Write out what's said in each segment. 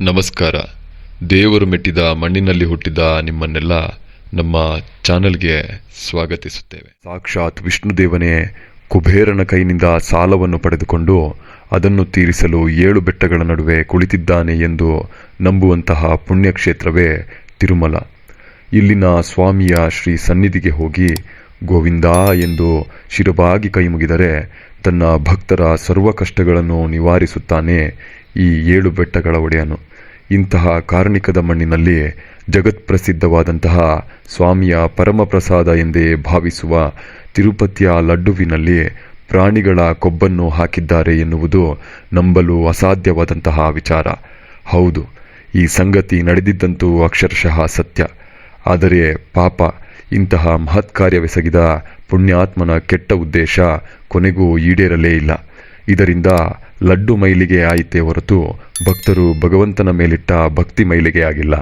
ನಮಸ್ಕಾರ. ದೇವರು ಮೆಟ್ಟಿದ ಮಣ್ಣಿನಲ್ಲಿ ಹುಟ್ಟಿದ ನಿಮ್ಮನ್ನೆಲ್ಲ ನಮ್ಮ ಚಾನೆಲ್ಗೆ ಸ್ವಾಗತಿಸುತ್ತೇವೆ. ಸಾಕ್ಷಾತ್ ವಿಷ್ಣುದೇವನೇ, ಕುಬೇರನ ಕೈನಿಂದ ಸಾಲವನ್ನು ಪಡೆದುಕೊಂಡು ಅದನ್ನು ತೀರಿಸಲು ಏಳು ಬೆಟ್ಟಗಳ ನಡುವೆ ಕುಳಿತಿದ್ದಾನೆ ಎಂದು ನಂಬುವಂತಹ ಪುಣ್ಯಕ್ಷೇತ್ರವೇ ತಿರುಮಲ. ಇಲ್ಲಿನ ಸ್ವಾಮಿಯ ಶ್ರೀ ಸನ್ನಿಧಿಗೆ ಹೋಗಿ ಗೋವಿಂದ ಎಂದು ಶಿರಬಾಗಿ ಕೈ ಮುಗಿದರೆ ತನ್ನ ಭಕ್ತರ ಸರ್ವ ಕಷ್ಟಗಳನ್ನು ನಿವಾರಿಸುತ್ತಾನೆ ಈ ಏಳು ಬೆಟ್ಟಗಳ ಒಡೆಯನು. ಇಂತಹ ಕಾರ್ಣಿಕದ ಮಣ್ಣಿನಲ್ಲಿ ಜಗತ್ಪ್ರಸಿದ್ಧವಾದಂತಹ ಸ್ವಾಮಿಯ ಪರಮಪ್ರಸಾದ ಎಂದೇ ಭಾವಿಸುವ ತಿರುಪತಿಯ ಲಡ್ಡುವಿನಲ್ಲಿ ಪ್ರಾಣಿಗಳ ಕೊಬ್ಬನ್ನು ಹಾಕಿದ್ದಾರೆ ಎನ್ನುವುದು ನಂಬಲು ಅಸಾಧ್ಯವಾದಂತಹ ವಿಚಾರ. ಹೌದು, ಈ ಸಂಗತಿ ನಡೆದಿದ್ದಂತೂ ಅಕ್ಷರಶಃ ಸತ್ಯ. ಆದರೆ ಪಾಪ, ಇಂತಹ ಮಹತ್ ಕಾರ್ಯವೆಸಗಿದ ಪುಣ್ಯಾತ್ಮನ ಕೆಟ್ಟ ಉದ್ದೇಶ ಕೊನೆಗೂ ಈಡೇರಲೇ ಇಲ್ಲ. ಇದರಿಂದ ಲಡ್ಡು ಮೈಲಿಗೆ ಆಯಿತೇ ಹೊರತು ಭಕ್ತರು ಭಗವಂತನ ಮೇಲಿಟ್ಟ ಭಕ್ತಿ ಮೈಲಿಗೆ ಆಗಿಲ್ಲ.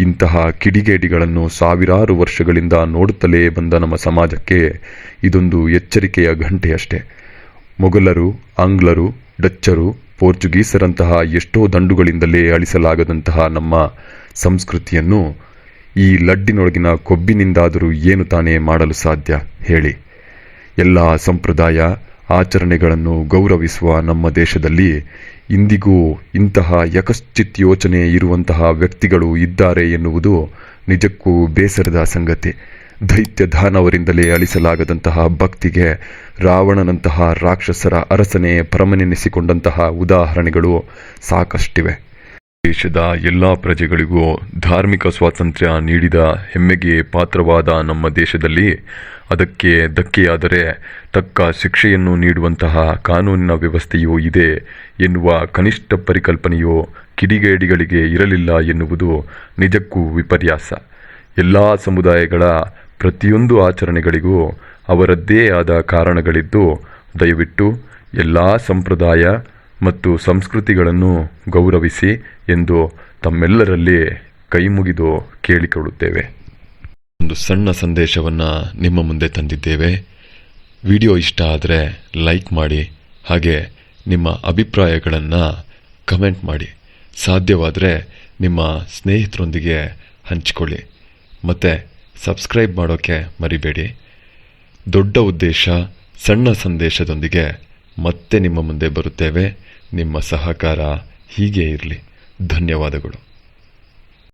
ಇಂತಹ ಕಿಡಿಗೇಡಿಗಳನ್ನು ಸಾವಿರಾರು ವರ್ಷಗಳಿಂದ ನೋಡುತ್ತಲೇ ಬಂದ ನಮ್ಮ ಸಮಾಜಕ್ಕೆ ಇದೊಂದು ಎಚ್ಚರಿಕೆಯ ಘಂಟೆಯಷ್ಟೆ. ಮೊಘಲರು, ಆಂಗ್ಲರು, ಡಚ್ಚರು, ಪೋರ್ಚುಗೀಸರಂತಹ ಎಷ್ಟೋ ದಂಡುಗಳಿಂದಲೇ ಅಳಿಸಲಾಗದಂತಹ ನಮ್ಮ ಸಂಸ್ಕೃತಿಯನ್ನು ಈ ಲಡ್ಡಿನೊಳಗಿನ ಕೊಬ್ಬಿನಿಂದಾದರೂ ಏನು ತಾನೇ ಮಾಡಲು ಸಾಧ್ಯ ಹೇಳಿ. ಎಲ್ಲ ಸಂಪ್ರದಾಯ ಆಚರಣೆಗಳನ್ನು ಗೌರವಿಸುವ ನಮ್ಮ ದೇಶದಲ್ಲಿ ಇಂದಿಗೂ ಇಂತಹ ಯಕಶ್ಚಿತ್ ಯೋಚನೆ ಇರುವಂತಹ ವ್ಯಕ್ತಿಗಳು ಇದ್ದಾರೆ ಎನ್ನುವುದು ನಿಜಕ್ಕೂ ಬೇಸರದ ಸಂಗತಿ. ದೈತ್ಯ ದಾನವರಿಂದಲೇ ಅಳಿಸಲಾಗದಂತಹ ಭಕ್ತಿಗೆ ರಾವಣನಂತಹ ರಾಕ್ಷಸರ ಅರಸನೇ ಪರಮನೆನಿಸಿಕೊಂಡಂತಹ ಉದಾಹರಣೆಗಳು ಸಾಕಷ್ಟಿವೆ. ದೇಶದ ಎಲ್ಲ ಪ್ರಜೆಗಳಿಗೂ ಧಾರ್ಮಿಕ ಸ್ವಾತಂತ್ರ್ಯ ನೀಡಿದ ಹೆಮ್ಮೆಗೆ ಪಾತ್ರವಾದ ನಮ್ಮ ದೇಶದಲ್ಲಿ ಅದಕ್ಕೆ ಧಕ್ಕೆಯಾದರೆ ತಕ್ಕ ಶಿಕ್ಷೆಯನ್ನು ನೀಡುವಂತಹ ಕಾನೂನಿನ ವ್ಯವಸ್ಥೆಯೂ ಇದೆ ಎನ್ನುವ ಕನಿಷ್ಠ ಪರಿಕಲ್ಪನೆಯು ಕಿಡಿಗೇಡಿಗಳಿಗೆ ಇರಲಿಲ್ಲ ಎನ್ನುವುದು ನಿಜಕ್ಕೂ ವಿಪರ್ಯಾಸ. ಎಲ್ಲ ಸಮುದಾಯಗಳ ಪ್ರತಿಯೊಂದು ಆಚರಣೆಗಳಿಗೂ ಅವರದ್ದೇ ಆದ ಕಾರಣಗಳಿದ್ದು, ದಯವಿಟ್ಟು ಎಲ್ಲ ಸಂಪ್ರದಾಯ ಮತ್ತು ಸಂಸ್ಕೃತಿಗಳನ್ನು ಗೌರವಿಸಿ ಎಂದು ತಮ್ಮೆಲ್ಲರಲ್ಲಿ ಕೈಮುಗಿದು ಕೇಳಿಕೊಳ್ಳುತ್ತೇವೆ. ಒಂದು ಸಣ್ಣ ಸಂದೇಶವನ್ನು ನಿಮ್ಮ ಮುಂದೆ ತಂದಿದ್ದೇವೆ. ವಿಡಿಯೋ ಇಷ್ಟ ಆದರೆ ಲೈಕ್ ಮಾಡಿ, ಹಾಗೆ ನಿಮ್ಮ ಅಭಿಪ್ರಾಯಗಳನ್ನು ಕಮೆಂಟ್ ಮಾಡಿ. ಸಾಧ್ಯವಾದರೆ ನಿಮ್ಮ ಸ್ನೇಹಿತರೊಂದಿಗೆ ಹಂಚಿಕೊಳ್ಳಿ. ಮತ್ತು ಸಬ್ಸ್ಕ್ರೈಬ್ ಮಾಡೋಕ್ಕೆ ಮರಿಬೇಡಿ. ದೊಡ್ಡ ಉದ್ದೇಶ ಸಣ್ಣ ಸಂದೇಶದೊಂದಿಗೆ ಮತ್ತೆ ನಿಮ್ಮ ಮುಂದೆ ಬರುತ್ತೇವೆ. ನಿಮ್ಮ ಸಹಕಾರ ಹೀಗೆ ಇರಲಿ. ಧನ್ಯವಾದಗಳು.